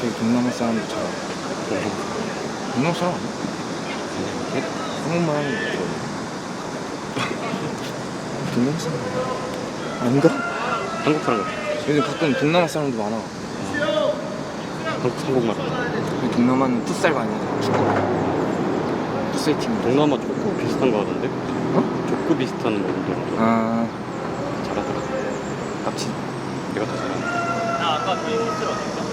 되게 동남아 사람도 잘하고 동남아 사람 아니야? 걔 한국말 하는 거 같더라고 동남아 사람 아닌가? 한국 사람 같아. 요즘 가끔 동남아 사람도 많아 한국 한국말. 우리 동남아는 풋살 많이 하잖아 축구 풋살 팀 동남아 족구 비슷한 거 하던데? 어? 족구 비슷한 거 운동 아 잘하더라. 깝치 내가 더 잘하는. 난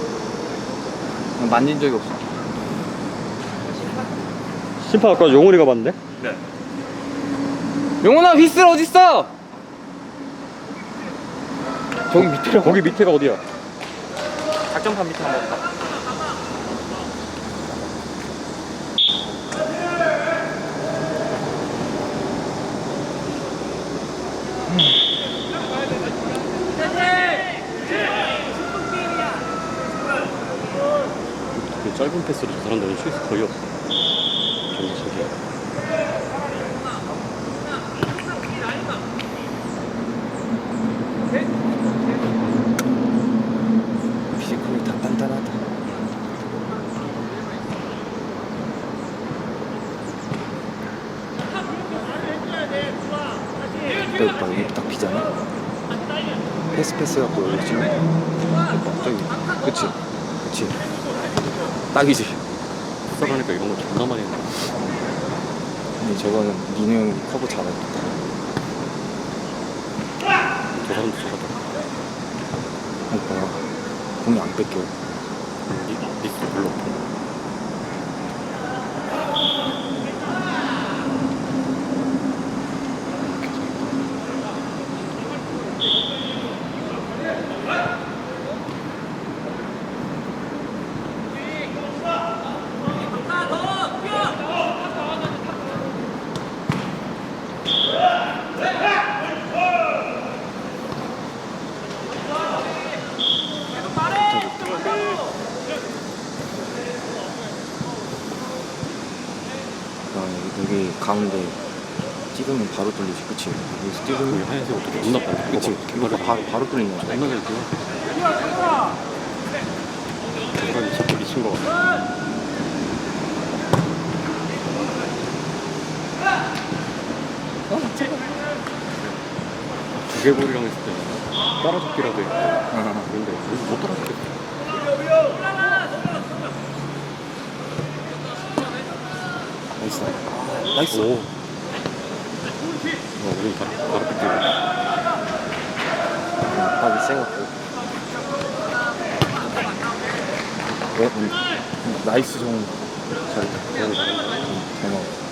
만진 적이 없어 심판 아까 용훈이가 봤는데? 영훈아 휘슬 어딨어? 저기 밑에라고 거기 밑에가 어디야? 작전판 밑에 한번 봐 그 짧은 패스로 저 사람들은 슛이 거의 없어. 정말 신기해. 피지컬이 다 단단하다. 내 오빠 여기 딱 비잖아. 패스 패스 갖고 여기 지금 오빠 저기. 그치? 그치 딱이지 풋살하니까 이런 거 존나 많이 했네. 근데 저거는 민우 형이 커버 잘해 저 사람도 저거다. 그러니까 공이 안 뺏겨 리, 리스 별로 없고. 아, 여기, 여기 가운데 찍으면 바로 뚫리지 그치 여기서 여기 찍으면 하얀색 어떻게 존나 빨라. 그치 이거 이거 봐. 바로 바로 뚫리는 거야 존나 잘 뛰어. 저 사람이 진짜 미친 거 같아. 두개골이랑 했을 때 따라잡기라도 했고 아, 근데 여기 못 따라잡겠어. 나이스 아, 나이스 오. 어, 우리 바로 바로 압박이 세갖고 왜? 음, 나이스 그냥 잘한다. 잘 먹었어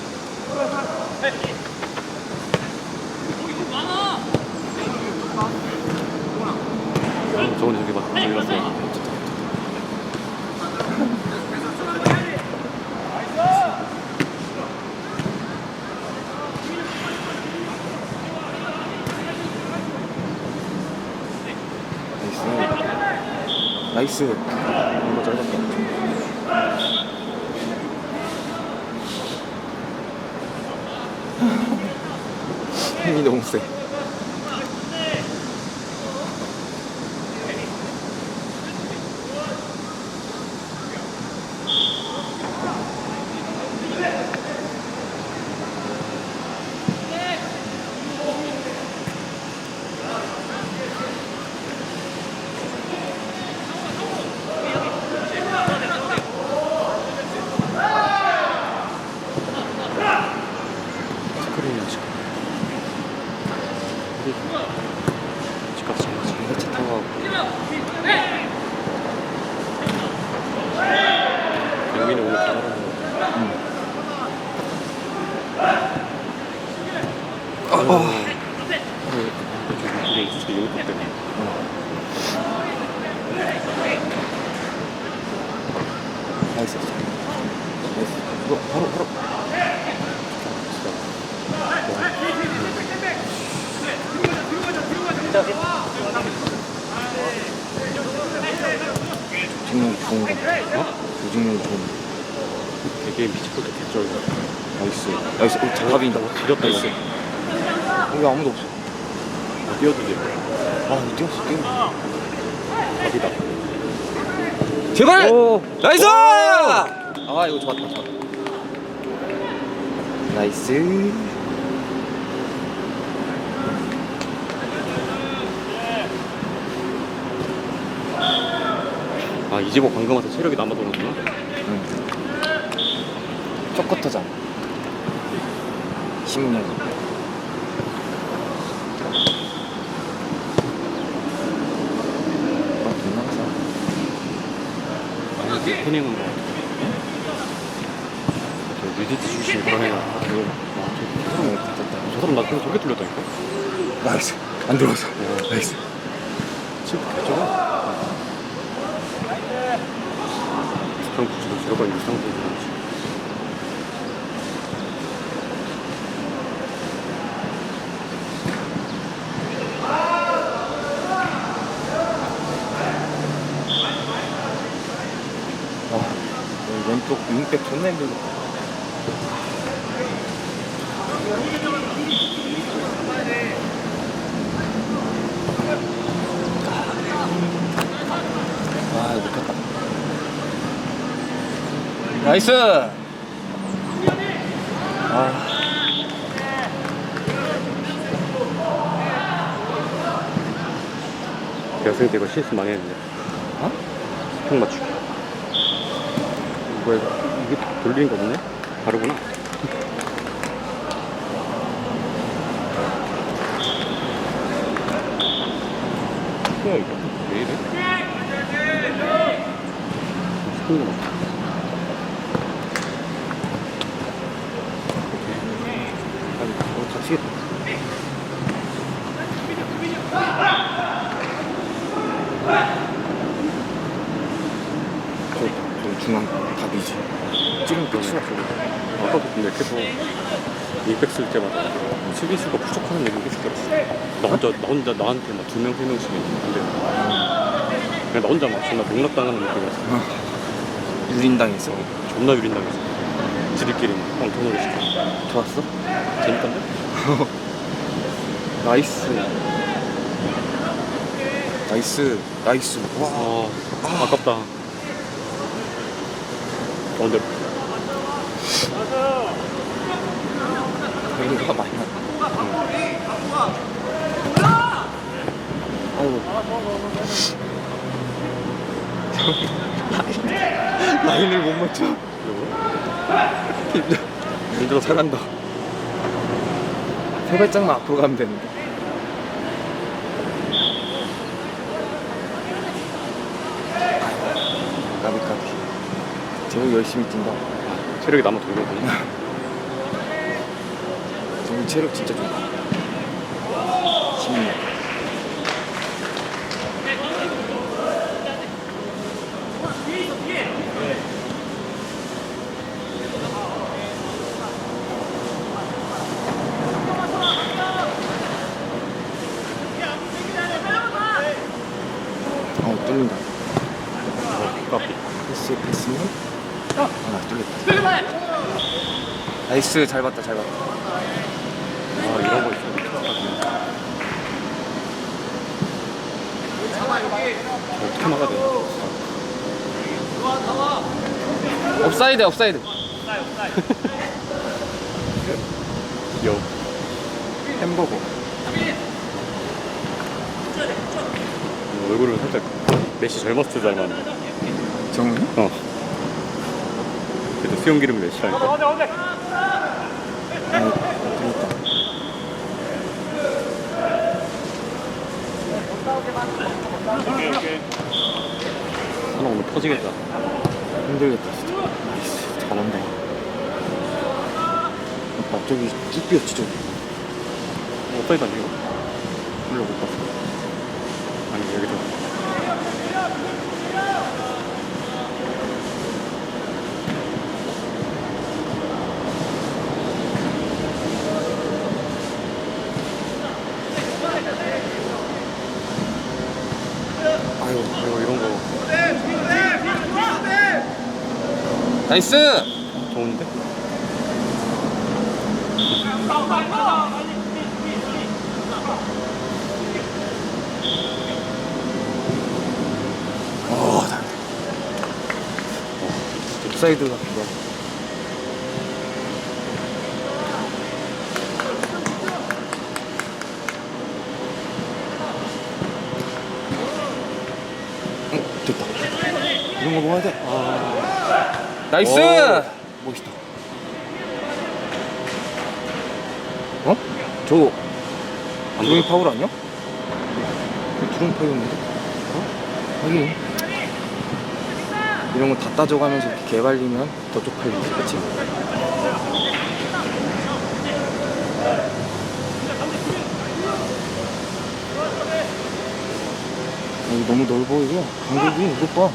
어, 저번에 저기 막 저기 갔어. 나이스 나이스 이거 짧았다 힘이 너무 세 스크린이야 지금. 집 가서 잘 가자. 자기가 차 타고 가고 영민이 오늘 잘하는 거 같아. 아, 아. 이게 진짜 용법 때문에. 나이스. 나이스. 이거 바로 바로. 조직력이 좋은 거 같아. 어? 조직력이 좋은 거. 되게 미치볼 때 개쩔. 나이스. 나이스. 오, 잘 가빈다. 지렸다 나이스. 여기 아무도 없어. 뛰어도 돼. 아 뛰었어 뛰었어. 답이다. 제발! 오. 나이스! 오. 아 이거 좋았다 좋았다 나이스 아 이제복 방금 와서 체력이 남아 도는구나. 응 초코터잖아 10년 아 동남사 패닝은 뭐. 저 유디트 출신 그런 애가. 와, 저, 사람 왜 붙었다 저 사람 나 그냥 저렇게 뚫렸다니까. 나이스 안 들어왔어 나이스 지금 저거. 그럼 지금 저거 일상적인 와 여기 왼쪽 윙백 존나 힘들겠다 아 못했다 나이스 아때 이거 실수 많이 했는데. 어? 형 맞추기. 뭐야? 이게 돌리는 거 없네? 다르구나. 뭐야 이거? 왜 이래? 시끄러운 거 같아. 아니 이거 다치겠다 저, 저 중앙 답이지 찌른 거 치라 아까도 근데 계속 윙백 쓸 때마다 수비수가 부족하는 얘기 계속 들었어. 나 혼자 나 혼자 나한테 막 두 명 세 명씩 했는데 그냥 나 혼자 막 존나 농락당하는 느낌이었어. 유린당했어 존나 유린당했어. 지들끼리 막 엉터놀이 시켜. 좋았어? 재밌던데? 나이스 나이스 나이스 와 아, 아깝다. 어, 근데 별로가 많이 났다 아이고. 라인을 못 맞춰. 힘들어 힘들어 잘한다. 세 발짝만 앞으로 가면 되는데. 까비 까비 재우 열심히 뛴다. 체력이 남아 돌거든. 체력 진짜 좋다 10년 어 뚫린다. 어, 까비. 패스 패스는 아 뚫렸다. 나이스. 잘 봤다 잘 봤다 아, 이런 거 있어. 어떻게 막아야 돼? 옵사이드 옵사이드 여. 햄버거 어, 얼굴은 살짝 메시 젊었을 때 닮았는데. 정훈이? 어. 그래도 수염 기름 메시라니까. 아니 그러니까 하나 오늘 터지겠다. 힘들겠다 진짜 나이스 잘한다 쭉 뛰었지 저기 어디다 이거? 몰라 못 봤어. 아니 여기서. 아유 아이고 이런 거 나이스 좋은데? 어 잘한다 옵사이드 같은데. 응, 됐다. 이런 거 먹어야 돼. 나이스! 오. 멋있다. 어? 저안 드로잉 들어. 파울 아니야? 이거 드로잉 파울인데? 어? 하긴 이런 거 다 따져가면서 이렇게 개발리면 더 쪽팔리지 그치? 아, 이거 너무 넓어 이거 간격이 이거 봐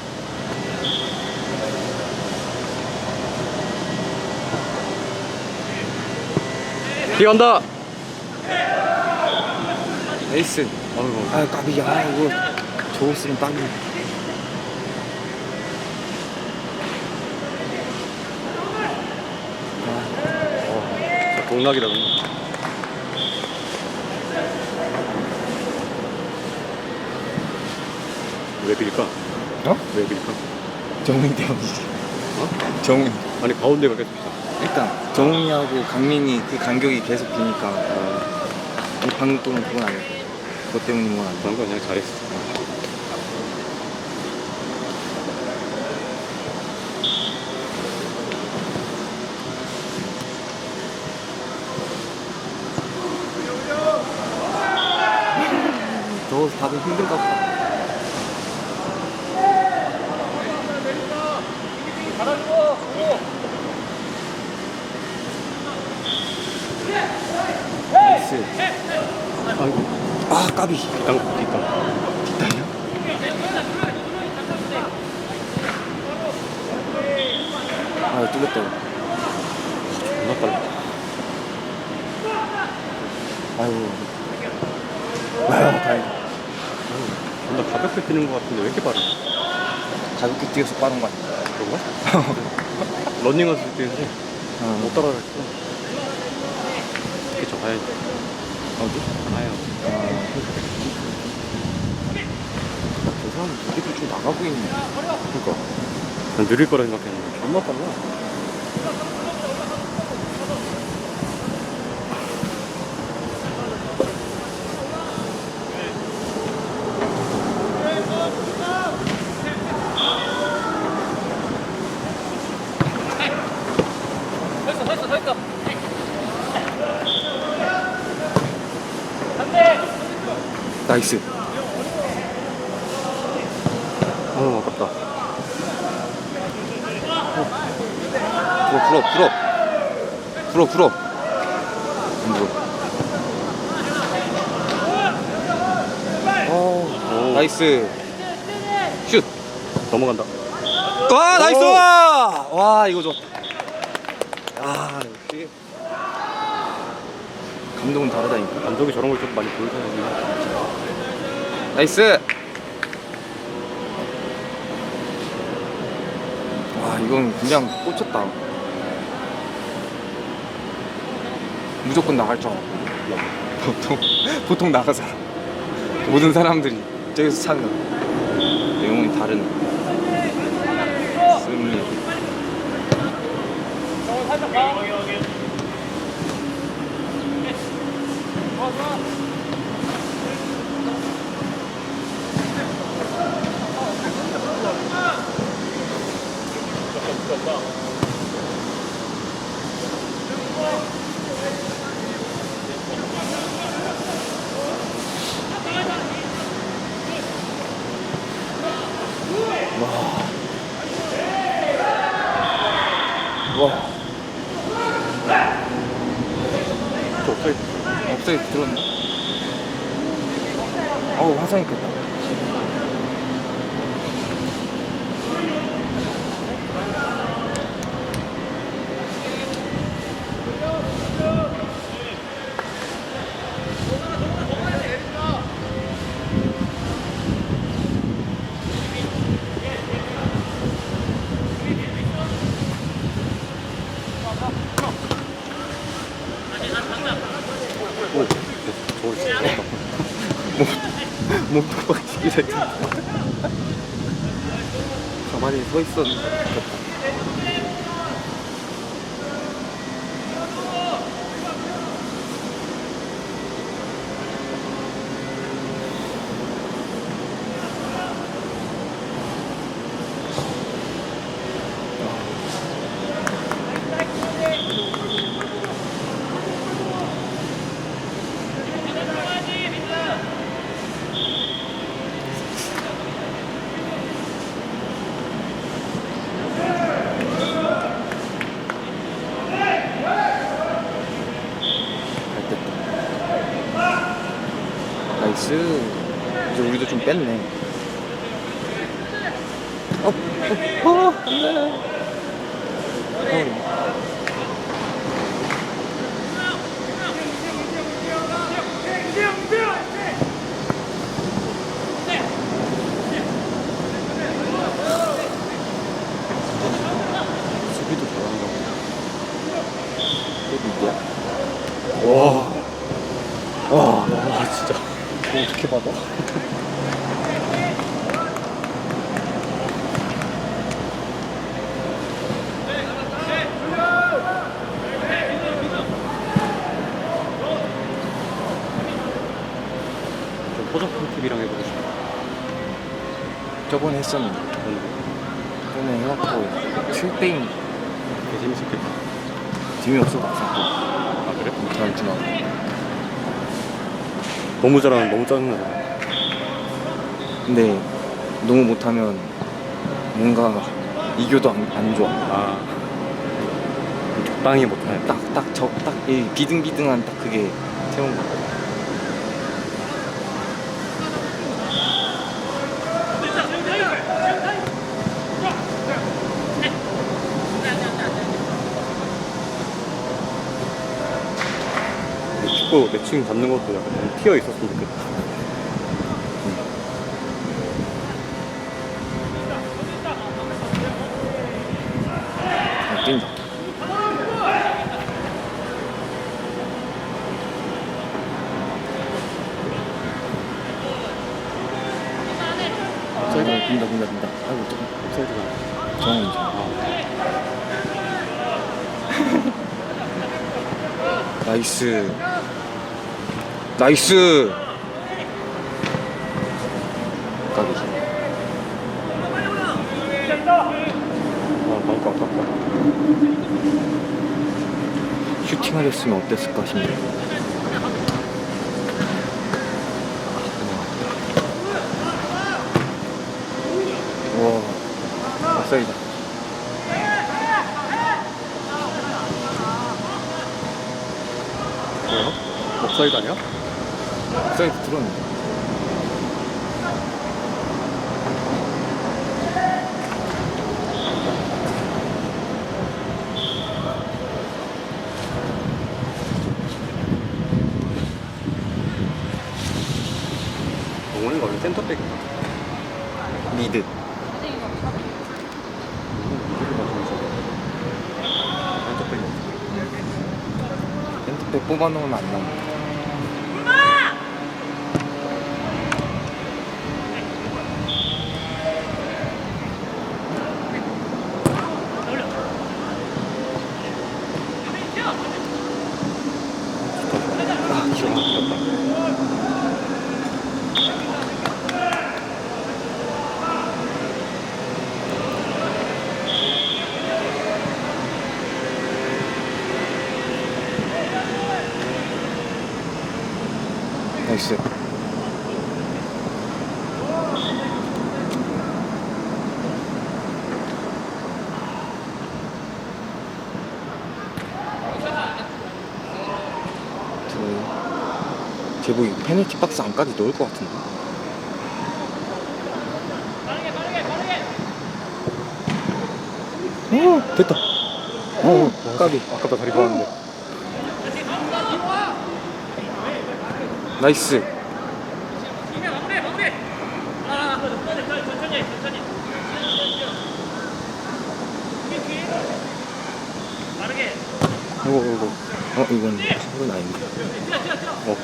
뛰어간다. 에이스 아이고. 아 까비 야 이거 저거 쓰면 딱이 어, 동락이라고. 왜 빌까? 어? 왜 빌까? 정훈이 때문이지 어? 정훈 아니 가운데가 계속 비싸. 일단 정훈이하고 강민이 그 간격이 계속 비니까 아니, 방금 거는 그건 아니야. 그것 때문인 건 아니야. 그런 거 그냥 잘했어. 더워서 다들 힘든가 보다 나이스 아이고. 아 까비 뒷땅 뒷땅. 뒷다리야? 아 뚫렸다 존나 빨라. 아이고 와 다행이다 존나 가볍게 뛰는 것 같은데 왜 이렇게 빠르? 가볍게 뛰어서 빠른 거 아니야 그런가? 런닝 했을 때는 어. 못 따라가겠어. 이렇게 저 가야지. 어디? 가요. 아, 사람 무게도 좀 나가고 있네 그니까. 난 느릴 거라 생각했는데. 존나 빨라. 나이스 아 아깝다. 불어 불어 불어. 불어 불어. 안 불어. 어 오. 나이스. 슛. 넘어간다. 와 나이스! 오. 와 이거 좋다 아 역시. 감독은 다르다니까. 감독이 저런 걸 좀 많이 보여줘야지. 나이스 와 이건 그냥 꽂혔다. 무조건 나갈 줄 알아 보통 보통 나가잖아 모든 사람들이 저기서 차는 내용이 다른 승리 와. 저 옵사이드. 업사이드 들었네. 어우 화상 있겠다 오. 저걸 진짜 잘했다. 몸 빡치기 됐다. 가만히 서 있었는데 좋겠다 뺐네. 어, 어, 어, 안 돼. 어. 와. 와, 와 진짜. 어떻게 받아? 좀 포장품 TV랑 해보고 싶어. 저번에 했었는데. 저번에 해갖고 7대인 되게 재밌었겠다. 재미없어 막상 아 그래? 줄 알고. 너무 잘하면 너무 짜증나잖아. 근데 너무 못하면 뭔가 이겨도 안, 안 좋아. 아 적당히 못하네. 딱, 딱, 저, 딱, 이 비등비등한 딱 그게 세운 거. 축구 매칭 잡는 것도 약간 좀 튀어 있었으면 좋겠다. 잘 뛴다. 사이드 빈다 빈다 빈다 아이고 조금 옵사이드가. 정원이죠 아, 나이스 나이스 아. 슈팅을 했으면 어땠을까 싶네 와 off사이드 뭐야? off 사이드 들었네 동원이가 원래 센터백이야. 미드. 핸드백. 뽑아놓으면 안 나온다 제복이 페널티 박스 안까지 넣을 것 같은데? 오 됐다. 오 까비. 아깝다 다리 좋았는데. 나이스. 이거 이거. 어 이건 이건 아닌데. 어.